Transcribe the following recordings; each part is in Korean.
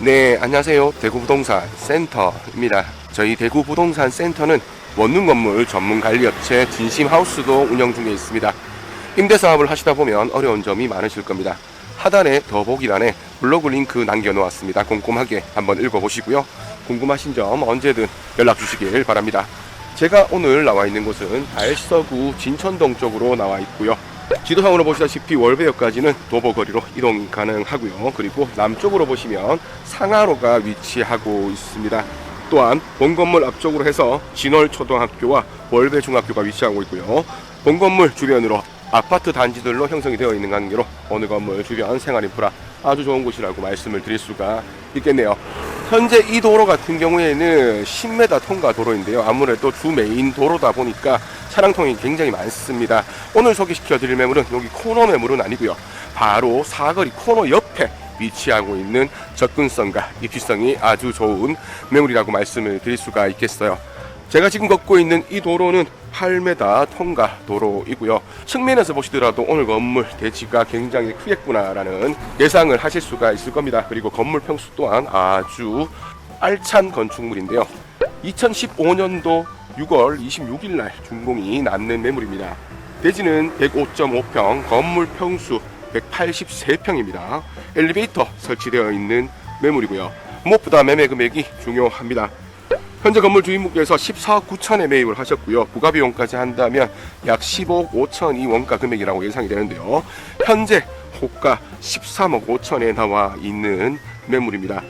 네, 안녕하세요. 대구부동산 센터입니다. 저희 대구부동산 센터는 원룸 건물 전문 관리업체 진심하우스도 운영 중에 있습니다. 임대 사업을 하시다 보면 어려운 점이 많으실 겁니다. 하단에 더보기란에 블로그 링크 남겨놓았습니다. 꼼꼼하게 한번 읽어보시고요. 궁금하신 점 언제든 연락 주시길 바랍니다. 제가 오늘 나와 있는 곳은 알서구 진천동 쪽으로 나와 있고요. 지도상으로 보시다시피 월배역까지는 도보거리로 이동 가능하고요. 그리고 남쪽으로 보시면 상하로가 위치하고 있습니다. 또한 본 건물 앞쪽으로 해서 진월초등학교와 월배중학교가 위치하고 있고요. 본 건물 주변으로 아파트 단지들로 형성이 되어 있는 관계로 어느 건물 주변 생활 인프라 아주 좋은 곳이라고 말씀을 드릴 수가 있겠네요. 현재 이 도로 같은 경우에는 10m 통과 도로인데요. 아무래도 주 메인 도로다 보니까 차량통이 굉장히 많습니다. 오늘 소개시켜 드릴 매물은 여기 코너 매물은 아니고요. 바로 사거리 코너 옆에 위치하고 있는 접근성과 입지성이 아주 좋은 매물이라고 말씀을 드릴 수가 있겠어요. 제가 지금 걷고 있는 이 도로는 8m 통과 도로이고요. 측면에서 보시더라도 오늘 건물 대지가 굉장히 크겠구나라는 예상을 하실 수가 있을 겁니다. 그리고 건물 평수 또한 아주 알찬 건축물인데요. 2015년도 6월 26일 날 준공이 남는 매물입니다. 대지는 105.5평, 건물 평수 183평입니다. 엘리베이터 설치되어 있는 매물이고요. 무엇보다 매매 금액이 중요합니다. 현재 건물 주인분께서 14억 9천에 매입을 하셨고요. 부가 비용까지 한다면 약 15억 5천 이 원가 금액이라고 예상이 되는데요. 현재 호가 13억 5천에 나와 있는 매물입니다.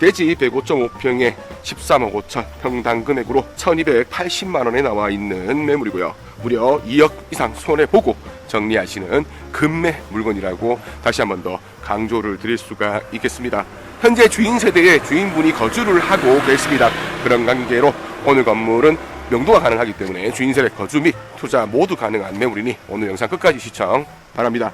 대지 105.5평에 13억 5천 평당 금액으로 1280만 원에 나와 있는 매물이고요. 무려 2억 이상 손해 보고 정리하시는 금매 물건이라고 다시 한 번 더 강조를 드릴 수가 있겠습니다. 현재 주인 세대의 주인분이 거주를 하고 계십니다. 그런 관계로 오늘 건물은 명도가 가능하기 때문에 주인 세대 거주 및 투자 모두 가능한 매물이니 오늘 영상 끝까지 시청 바랍니다.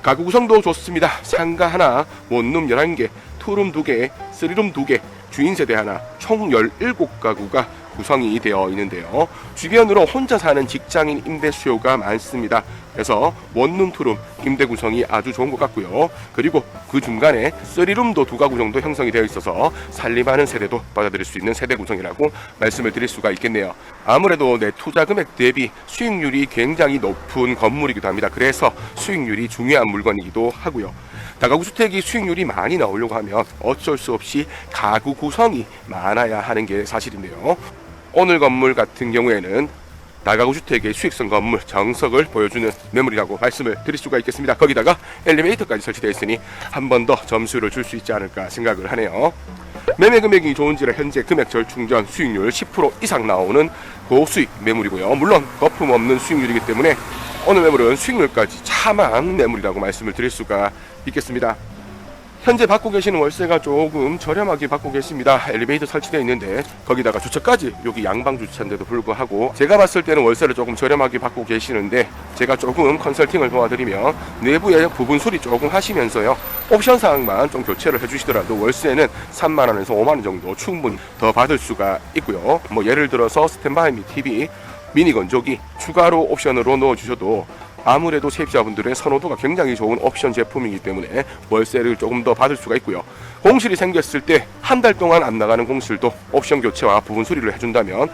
가구 구성도 좋습니다. 상가 하나, 원룸 11개, 투룸 2개, 쓰리룸 2개, 주인 세대 하나, 총 17가구가 구성이 되어 있는데요. 주변으로 혼자 사는 직장인 임대 수요가 많습니다. 그래서 원룸 투룸 임대 구성이 아주 좋은 것 같고요. 그리고 그 중간에 쓰리룸도 두 가구 정도 형성이 되어 있어서 살림하는 세대도 받아들일 수 있는 세대 구성이라고 말씀을 드릴 수가 있겠네요. 아무래도 내 투자 금액 대비 수익률이 굉장히 높은 건물이기도 합니다. 그래서 수익률이 중요한 물건이기도 하고요. 다가구 주택이 수익률이 많이 나오려고 하면 어쩔 수 없이 가구 구성이 많아야 하는 게 사실인데요. 오늘 건물 같은 경우에는 다가구 주택의 수익성 건물 정석을 보여주는 매물이라고 말씀을 드릴 수가 있겠습니다. 거기다가 엘리베이터까지 설치되어 있으니 한 번 더 점수를 줄 수 있지 않을까 생각을 하네요. 매매 금액이 좋은지라 현재 금액 절충전 수익률 10% 이상 나오는 고수익 매물이고요. 물론 거품 없는 수익률이기 때문에 오늘 매물은 수익률까지 참한 매물이라고 말씀을 드릴 수가 있겠습니다. 현재 받고 계시는 월세가 조금 저렴하게 받고 계십니다. 엘리베이터 설치되어 있는데 거기다가 주차까지 여기 양방 주차인데도 불구하고 제가 봤을 때는 월세를 조금 저렴하게 받고 계시는데 제가 조금 컨설팅을 도와드리면 내부의 부분 수리 조금 하시면서요 옵션 사항만 좀 교체를 해주시더라도 월세는 3만 원에서 5만 원 정도 충분히 더 받을 수가 있고요. 뭐 예를 들어서 스탠바이 및 TV 미니 건조기 추가로 옵션으로 넣어주셔도 아무래도 세입자분들의 선호도가 굉장히 좋은 옵션 제품이기 때문에 월세를 조금 더 받을 수가 있고요. 공실이 생겼을 때 한 달 동안 안 나가는 공실도 옵션 교체와 부분 수리를 해준다면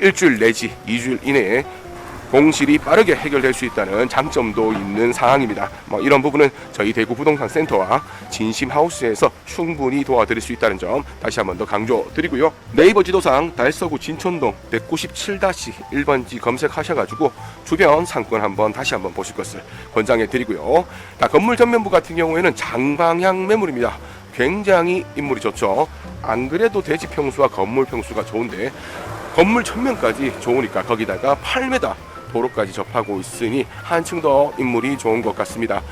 일주일 내지 2주일 이내에 공실이 빠르게 해결될 수 있다는 장점도 있는 상황입니다. 뭐 이런 부분은 저희 대구 부동산 센터와 진심 하우스에서 충분히 도와드릴 수 있다는 점 다시 한번 더 강조드리고요. 네이버 지도상 달서구 진촌동 197-1번지 검색하셔가지고 주변 상권 한번 다시 한번 보실 것을 권장해 드리고요. 자, 건물 전면부 같은 경우에는 장방향 매물입니다. 굉장히 인물이 좋죠. 안 그래도 대지 평수와 건물 평수가 좋은데 건물 전면까지 좋으니까 거기다가 8m 도로까지 접하고 있으니 한층 더 인물이 좋은 것 같습니다.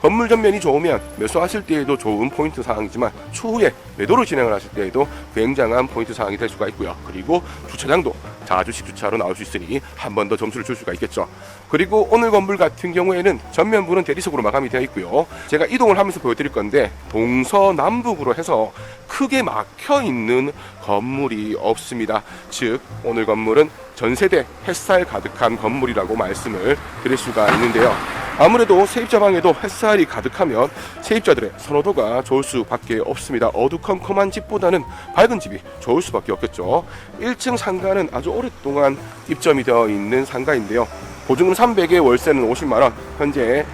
건물 전면이 좋으면 매수하실 때에도 좋은 포인트 사항이지만 추후에 매도를 진행을 하실 때에도 굉장한 포인트 사항이 될 수가 있고요. 그리고 주차장도 자주식 주차로 나올 수 있으니 한 번 더 점수를 줄 수가 있겠죠. 그리고 오늘 건물 같은 경우에는 전면부는 대리석으로 마감이 되어 있고요. 제가 이동을 하면서 보여드릴 건데 동서남북으로 해서 크게 막혀 있는 건물이 없습니다. 즉 오늘 건물은 전 세대 햇살 가득한 건물이라고 말씀을 드릴 수가 있는데요. 아무래도 세입자 방에도 햇살이 가득하면 세입자들의 선호도가 좋을 수밖에 없습니다. 어두컴컴한 집보다는 밝은 집이 좋을 수밖에 없겠죠. 1층 상가는 아주 오랫동안 입점이 되어 있는 상가인데요. 보증금 300에 월세는 50만 원. 현재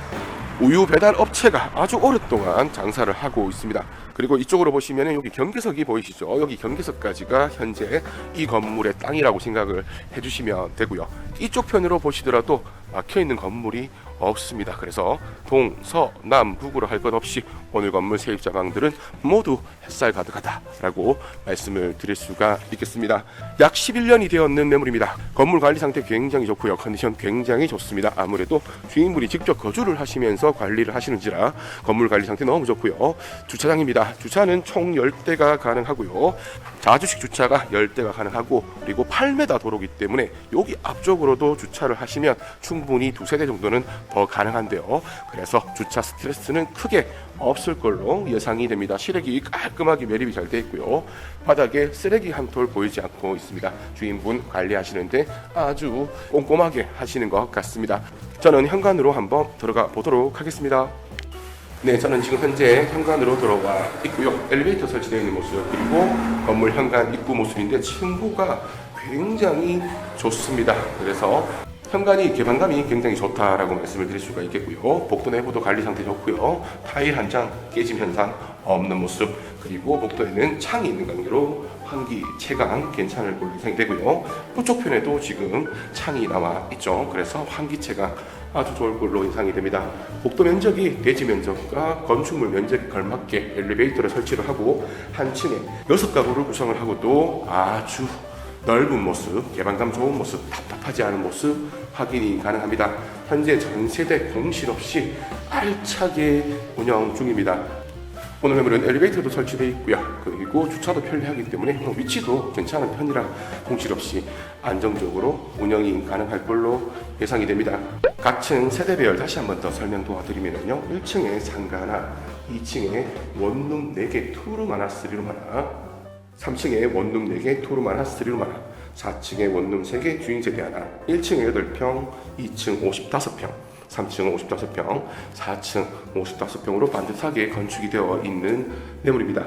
우유 배달 업체가 아주 오랫동안 장사를 하고 있습니다. 그리고 이쪽으로 보시면 여기 경계석이 보이시죠? 여기 경계석까지가 현재 이 건물의 땅이라고 생각을 해주시면 되고요. 이쪽 편으로 보시더라도 막혀 있는 건물이 없습니다. 그래서 동, 서, 남, 북으로 할 것 없이 오늘 건물 세입자 방들은 모두 햇살 가득하다라고 말씀을 드릴 수가 있겠습니다. 약 11년이 되었는 매물입니다. 건물 관리 상태 굉장히 좋고요. 컨디션 굉장히 좋습니다. 아무래도 주인분이 직접 거주를 하시면서 관리를 하시는지라 건물 관리 상태 너무 좋고요. 주차장입니다. 주차는 총 10대가 가능하고요. 자주식 주차가 10대가 가능하고 그리고 8m 도로기 때문에 여기 앞쪽으로 도 주차를 하시면 충분히 두세 대 정도는 더 가능한데요. 그래서 주차 스트레스는 크게 없을 걸로 예상이 됩니다. 시래기 깔끔하게 매립이 잘 되어 있고요. 바닥에 쓰레기 한 톨 보이지 않고 있습니다. 주인분 관리하시는데 아주 꼼꼼하게 하시는 것 같습니다. 저는 현관으로 한번 들어가 보도록 하겠습니다. 네, 저는 지금 현재 현관으로 들어와 있고요. 엘리베이터 설치되어 있는 모습 그리고 건물 현관 입구 모습인데 층고가 굉장히 좋습니다. 그래서 현관이 개방감이 굉장히 좋다라고 말씀을 드릴 수가 있겠고요. 복도 내부도 관리 상태 좋고요. 타일 한 장 깨짐 현상 없는 모습 그리고 복도에는 창이 있는 관계로 환기 채광 괜찮을 걸로 예상이 되고요. 그쪽 편에도 지금 창이 나와 있죠. 그래서 환기 채광 아주 좋을 걸로 예상이 됩니다. 복도 면적이 대지 면적과 건축물 면적에 걸맞게 엘리베이터를 설치를 하고 한 층에 여섯 가구를 구성을 하고도 아주 넓은 모습, 개방감 좋은 모습, 답답하지 않은 모습 확인이 가능합니다. 현재 전 세대 공실 없이 알차게 운영 중입니다. 오늘 매물은 엘리베이터도 설치되어 있고요. 그리고 주차도 편리하기 때문에 뭐 위치도 괜찮은 편이라 공실 없이 안정적으로 운영이 가능할 걸로 예상이 됩니다. 각층 세대별 다시 한 번 더 설명 도와드리면요. 1층에 상가 하나, 2층에 원룸 4개 투룸 하나, 쓰리룸 하나, 3층에 원룸 4개, 투룸 하나, 쓰리룸 하나, 4층에 원룸 3개, 주인 세대 하나, 1층에 8평, 2층 55평, 3층 55평, 4층 55평으로 반듯하게 건축이 되어 있는 매물입니다.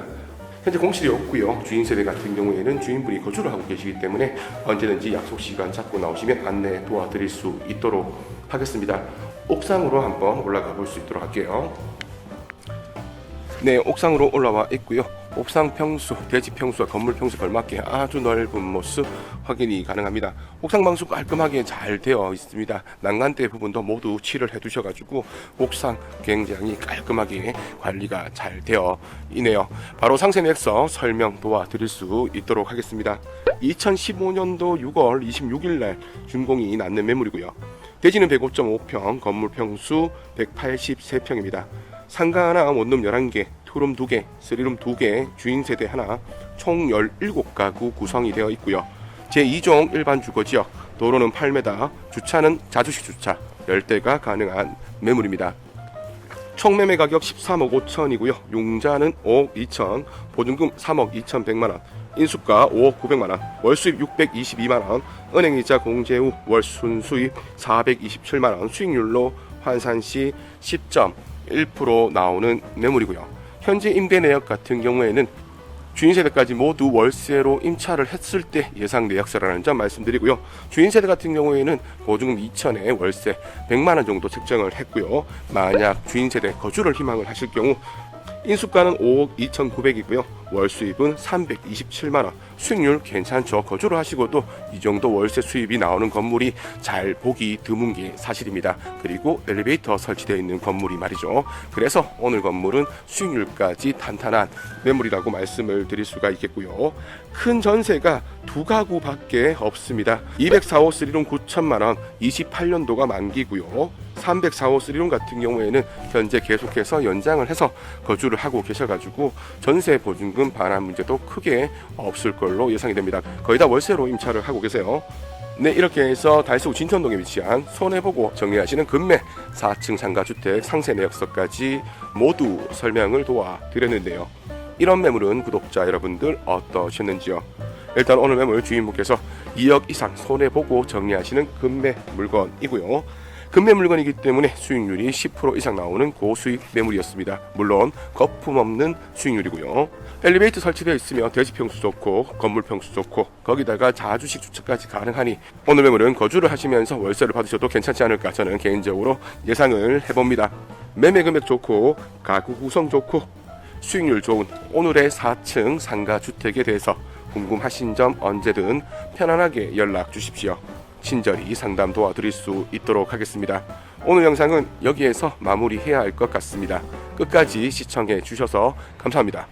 현재 공실이 없고요. 주인 세대 같은 경우에는 주인분이 거주를 하고 계시기 때문에 언제든지 약속 시간 잡고 나오시면 안내 도와드릴 수 있도록 하겠습니다. 옥상으로 한번 올라가 볼 수 있도록 할게요. 네, 옥상으로 올라와 있고요. 옥상 평수, 대지 평수와 건물 평수 걸맞게 아주 넓은 모습 확인이 가능합니다. 옥상 방수 깔끔하게 잘 되어 있습니다. 난간대 부분도 모두 칠을 해두셔가지고 옥상 굉장히 깔끔하게 관리가 잘 되어 있네요. 바로 상세 맥서 설명 도와드릴 수 있도록 하겠습니다. 2015년도 6월 26일 날 준공이 났는 매물이고요. 대지는 105.5평, 건물 평수 183평입니다. 상가 하나, 원룸 11개, 투룸 2개, 쓰리룸 2개, 주인 세대 하나, 총 17가구 구성이 되어 있고요. 제2종 일반 주거지역, 도로는 8m, 주차는 자주식 주차, 10대가 가능한 매물입니다. 총 매매 가격 13억 5천이고요. 용자는 5억 2천, 보증금 3억 2,100만 원, 인수가 5억 900만 원, 월 수입 622만 원, 은행이자 공제 후 월 순 수입 427만 원, 수익률로 환산 시 10.1% 나오는 매물이고요. 현재 임대 내역 같은 경우에는 주인 세대까지 모두 월세로 임차를 했을 때 예상 내역서라는 점 말씀드리고요. 주인 세대 같은 경우에는 보증금 2천에 월세 100만 원 정도 책정을 했고요. 만약 주인 세대 거주를 희망을 하실 경우 인수가는 5억 2,900이고요. 월 수입은 327만 원. 수익률 괜찮죠. 거주를 하시고도 이 정도 월세 수입이 나오는 건물이 잘 보기 드문 게 사실입니다. 그리고 엘리베이터 설치되어 있는 건물이 말이죠. 그래서 오늘 건물은 수익률까지 탄탄한 매물이라고 말씀을 드릴 수가 있겠고요. 큰 전세가 두 가구밖에 없습니다. 204호 3룸 9천만 원, 28년도가 만기고요. 304호 3룸 같은 경우에는 현재 계속해서 연장을 해서 거주를 하고 계셔가지고 전세 보증금 반환 문제도 크게 없을 걸로 예상이 됩니다. 거의 다 월세로 임차를 하고 계세요. 네, 이렇게 해서 달서구 진천동에 위치한 손해보고 정리하시는 금매 4층 상가주택 상세 내역서까지 모두 설명을 도와드렸는데요. 이런 매물은 구독자 여러분들 어떠셨는지요? 일단 오늘 매물 주인분께서 2억 이상 손해보고 정리하시는 금매 물건이고요. 금매 물건이기 때문에 수익률이 10% 이상 나오는 고수익 매물이었습니다. 물론 거품 없는 수익률이고요. 엘리베이터 설치되어 있으며 대지 평수 좋고 건물 평수 좋고 거기다가 자주식 주차까지 가능하니 오늘 매물은 거주를 하시면서 월세를 받으셔도 괜찮지 않을까 저는 개인적으로 예상을 해봅니다. 매매 금액 좋고 가구 구성 좋고 수익률 좋은 오늘의 4층 상가 주택에 대해서 궁금하신 점 언제든 편안하게 연락 주십시오. 친절히 상담 도와드릴 수 있도록 하겠습니다. 오늘 영상은 여기에서 마무리해야 할 것 같습니다. 끝까지 시청해 주셔서 감사합니다.